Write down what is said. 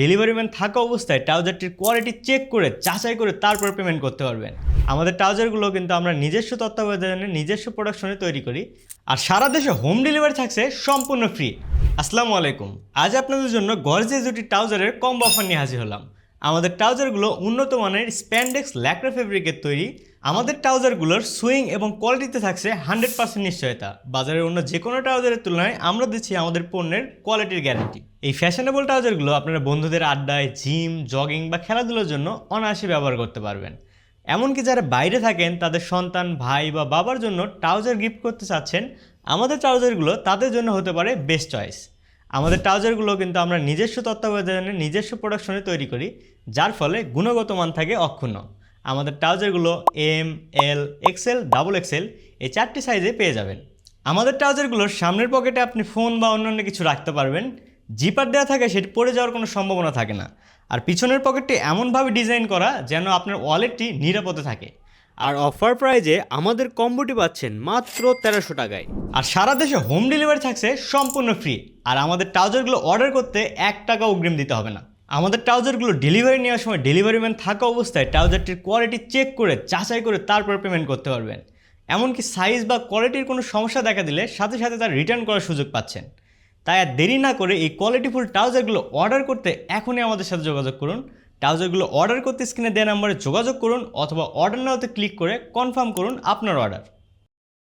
Delivery man থাকা অবস্থায় ট্রাউজারটির quality check করে, যাচাই করে তারপর পেমেন্ট করতে পারবেন। আমাদের ট্রাউজারগুলো কিন্তু আমরা নিজস্ব তত্ত্বাবধানে, নিজস্ব প্রোডাকশনে তৈরি করি আর সারা দেশে হোম ডেলিভারি থাকছে সম্পূর্ণ ফ্রি আসসালামু আলাইকুম। আজ আপনাদের জন্য গর্জে জুটি ট্রাউজারের কম অফার নিয়ে হাজির হলাম। আমাদের ট্রাউজারগুলো উন্নত মানের স্প্যান্ডেক্স ল্যাক্রা ফেব্রিকের তৈরি। আমাদের ট্রাউজারগুলোর সুইং এবং কোয়ালিটিতে থাকছে হান্ড্রেড পার্সেন্ট নিশ্চয়তা। বাজারের অন্য যে কোনো ট্রাউজারের তুলনায় আমরা দিচ্ছি আমাদের পণ্যের কোয়ালিটির গ্যারান্টি। এই ফ্যাশনেবল ট্রাউজারগুলো আপনারা বন্ধুদের আড্ডায়, জিম, জগিং বা খেলাধুলার জন্য অনায়াসে ব্যবহার করতে পারবেন। এমনকি যারা বাইরে থাকেন, তাদের সন্তান, ভাই বা বাবার জন্য ট্রাউজার গিফট করতে চাচ্ছেন, আমাদের ট্রাউজারগুলো তাদের জন্য হতে পারে বেস্ট চয়েস। আমাদের ট্রাউজারগুলো কিন্তু আমরা নিজস্ব তত্ত্বাবধানে, নিজস্ব প্রোডাকশনে তৈরি করি, যার ফলে গুণগত মান থাকে অক্ষুণ্ণ। আমাদের ট্রাউজারগুলো M, L, XL, double XL, এই চারটি সাইজে পেয়ে যাবেন। আমাদের ট্রাউজারগুলোর সামনের পকেটে আপনি ফোন বা অন্যান্য কিছু রাখতে পারবেন, জিপার দেওয়া থাকে সেটি পড়ে যাওয়ার কোনো সম্ভাবনা থাকে না। আর পিছনের পকেটটি এমনভাবে ডিজাইন করা যেন আপনার ওয়ালেটটি নিরাপদে থাকে। আর অফার প্রাইজে আমাদের কম্বোটি পাচ্ছেন মাত্র তেরোশো টাকায়। আর সারা দেশে হোম ডেলিভারি থাকছে সম্পূর্ণ ফ্রি আর আমাদের ট্রাউজারগুলো অর্ডার করতে এক টাকা অগ্রিম দিতে হবে না। আমাদের ট্রাউজারগুলো ডেলিভারি নেওয়ার সময় ডেলিভারি ম্যান থাকা অবস্থায় ট্রাউজারটির কোয়ালিটি চেক করে, যাচাই করে তারপর পেমেন্ট করতে পারবেন। এমনকি সাইজ বা কোয়ালিটির কোনো সমস্যা দেখা দিলে সাথে সাথে তার রিটার্ন করার সুযোগ পাচ্ছেন। তাই আর দেরি না করে এই কোয়ালিটিফুল ট্রাউজারগুলো অর্ডার করতে এখনই আমাদের সাথে যোগাযোগ করুন। ট্রাউজারগুলো অর্ডার করতে স্ক্রিনে দেওয়া নাম্বারে যোগাযোগ করুন অথবা অর্ডার নাওতে ক্লিক করে কনফার্ম করুন আপনার অর্ডার।